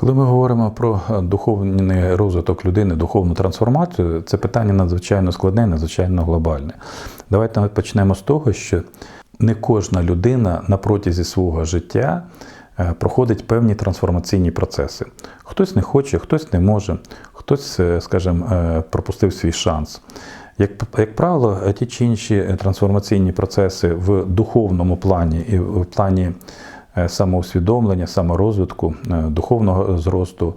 Коли ми говоримо про е, духовний розвиток людини, духовну трансформацію, це питання надзвичайно складне, надзвичайно глобальне. Давайте ми почнемо з того, що не кожна людина на протязі свого життя е, проходить певні трансформаційні процеси. Хтось не хоче, хтось не може, хтось, е, скажімо, пропустив свій шанс. Як, як правило, ті чи інші трансформаційні процеси в духовному плані і в плані самоусвідомлення, саморозвитку, е, духовного зросту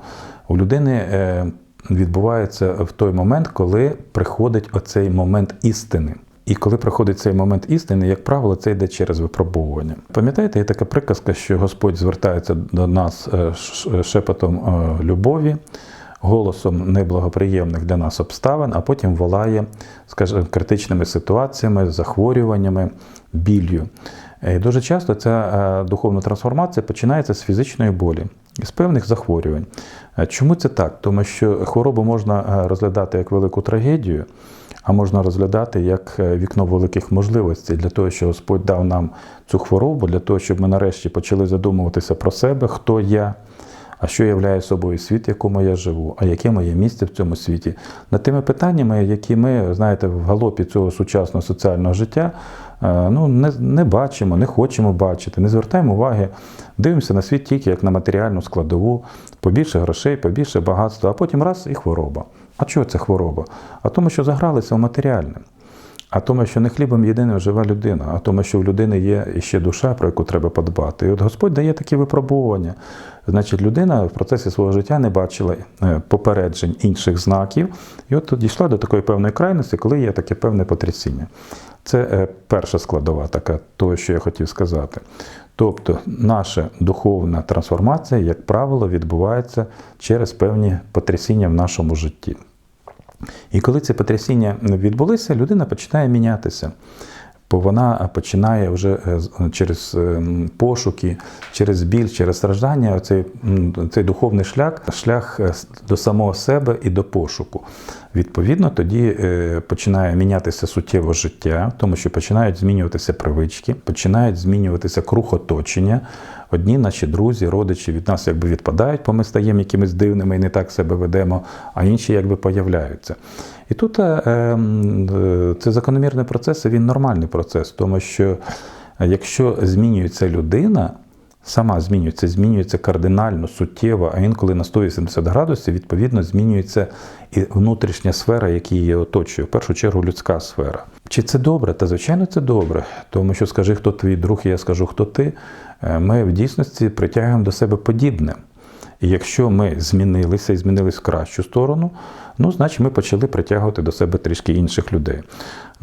у людини е, відбувається в той момент, коли приходить оцей момент істини. І коли приходить цей момент істини, як правило, це йде через випробовування. Пам'ятаєте, є така приказка, що Господь звертається до нас е, шепотом е, любові, голосом неблагоприємних для нас обставин, а потім волає, скажімо, критичними ситуаціями, захворюваннями, біллю. І дуже часто ця е, духовна трансформація починається з фізичної болі, з певних захворювань. Е, Чому це так? Тому що хворобу можна е, розглядати як велику трагедію, а можна розглядати як е, вікно великих можливостей для того, що Господь дав нам цю хворобу, для того, щоб ми нарешті почали задумуватися про себе, хто я, а що являє собою світ, в якому я живу, а яке моє місце в цьому світі. Над тими питаннями, які ми, знаєте, в галопі цього сучасного соціального життя е, ну, не, не бачимо, не хочемо бачити, не звертаємо уваги, дивимося на світ тільки як на матеріальну складову, побільше грошей, побільше багатства, а потім раз і хвороба. А чого це хвороба? А тому, що загралися в матеріальне. А тому, що не хлібом єдиним живе людина, а тому, що в людини є ще душа, про яку треба подбати. І от Господь дає такі випробування. Значить, людина в процесі свого життя не бачила е, попереджень інших знаків, і от дійшла до такої певної крайності, коли є таке певне потрясіння. Це е, перша складова така, того, що я хотів сказати. Тобто, наша духовна трансформація, як правило, відбувається через певні потрясіння в нашому житті. І коли ці потрясіння відбулися, людина починає мінятися. Бо вона починає вже е, через е, пошуки, через біль, через страждання, цей, духовний шлях, шлях е, до самого себе і до пошуку. Відповідно, тоді е, починає мінятися суттєво життя, тому що починають змінюватися привички, починають змінюватися круг оточення. Одні наші друзі, родичі від нас якби відпадають, бо ми стаємо якимись дивними і не так себе ведемо, а інші якби появляються. І тут е, ем, е, це закономірний процес, і він нормальний процес, тому що якщо змінюється людина, сама змінюється, змінюється кардинально, суттєво, а інколи на 180 градусів, відповідно, змінюється і внутрішня сфера, яка її оточує, в першу чергу людська сфера. Чи це добре? Та звичайно, це добре. Тому що скажи, хто твій друг, і я скажу, хто ти. Е, Ми в дійсності притягуємо до себе подібне. І якщо ми змінилися і змінились в кращу сторону, ну, значить ми почали притягувати до себе трішки інших людей.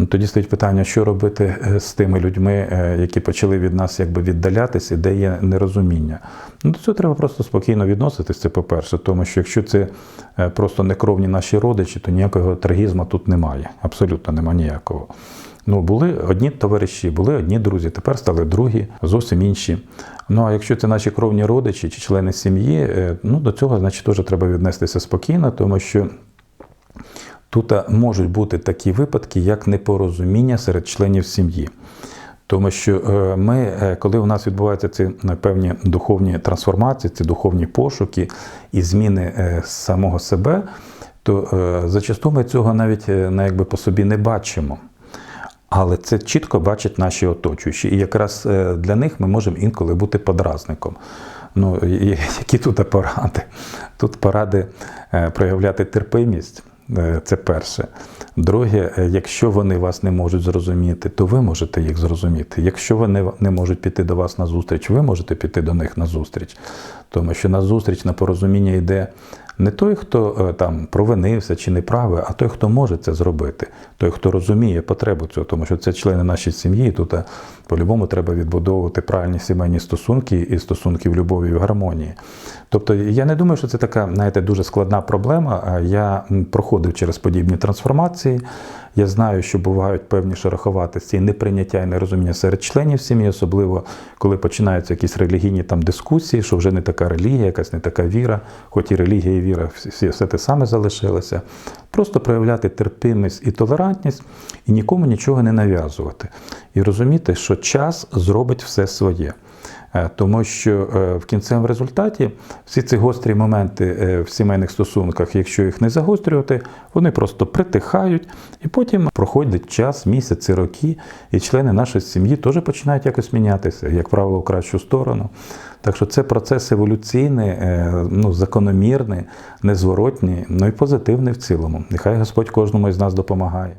Ну, тоді стоїть питання, що робити е, з тими людьми, е, які почали від нас якби віддалятися, де є нерозуміння. Ну, до цього треба просто спокійно відноситись, це по-перше, тому що якщо це е, просто некровні наші родичі, то ніякого трагізму тут немає. Абсолютно немає ніякого. Ну, були одні товариші, були одні друзі, тепер стали другі, зовсім інші. Ну а якщо це наші кровні родичі чи члени сім'ї, ну до цього, значить, теж треба віднестися спокійно, тому що тут е, можуть бути такі випадки, як непорозуміння серед членів сім'ї. Тому що е, ми, е, коли у нас відбуваються ці певні духовні трансформації, ці духовні пошуки і зміни самого себе, то зачасту ми цього навіть на, якби по собі не бачимо. Але це чітко бачать наші оточуючі. І якраз для них ми можемо інколи бути подразником. Ну, які тут поради? Тут поради проявляти терпимість. Е, Це перше. Друге, е, якщо вони вас не можуть зрозуміти, то ви можете їх зрозуміти. Якщо вони не можуть піти до вас на зустріч, ви можете піти до них на зустріч. Тому що на зустріч, на порозуміння йде не той, хто е, там провинився чи не правий, а той, хто може це зробити, той, хто розуміє потребу цього, тому що це члени нашої сім'ї. Тут по-любому треба відбудовувати правильні сімейні стосунки і стосунки в любові і в гармонії. Тобто я не думаю, що це така, знаєте, дуже складна проблема. Я м, проходив через подібні трансформації. Я знаю, що бувають певні шероховатості і неприйняття і нерозуміння серед членів сім'ї, особливо коли починаються якісь релігійні там дискусії, що вже не така релігія, якась не така віра, хоч і релігія і віра всі, все те саме залишилося. Просто проявляти терпимість і толерантність і нікому нічого не нав'язувати. І розуміти, що час зробить все своє. Е, Тому що е, в кінцевому результаті всі ці гострі моменти е, в сімейних стосунках, якщо їх не загострювати, вони просто притихають, і потім проходить час, місяці, роки, і члени нашої сім'ї теж починають якось мінятися, як правило, в кращу сторону. Так що це процес еволюційний, ну, закономірний, незворотній, ну і позитивний в цілому. Нехай Господь кожному із нас допомагає.